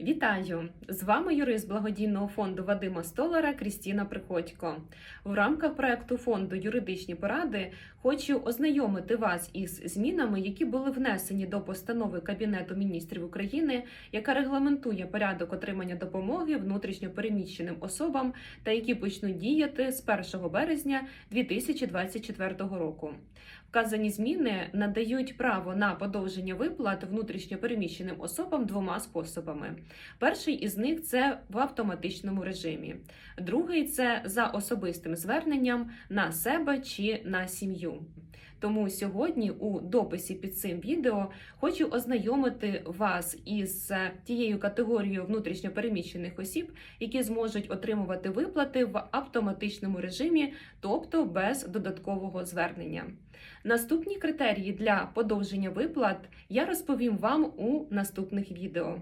Вітаю! З вами юрист благодійного фонду Вадима Столара Крістіна Приходько. В рамках проекту фонду Юридичні поради хочу ознайомити вас із змінами, які були внесені до постанови Кабінету міністрів України, яка регламентує порядок отримання допомоги внутрішньопереміщеним особам та які почнуть діяти з 1 березня 2024 року. Вказані зміни надають право на подовження виплат внутрішньопереміщеним особам двома способами. Перший із них це в автоматичному режимі, другий це за особистим зверненням на себе чи на сім'ю. Тому сьогодні у дописі під цим відео хочу ознайомити вас із тією категорією внутрішньопереміщених осіб, які зможуть отримувати виплати в автоматичному режимі, тобто без додаткового звернення. Наступні критерії для подовження виплат я розповім вам у наступних відео.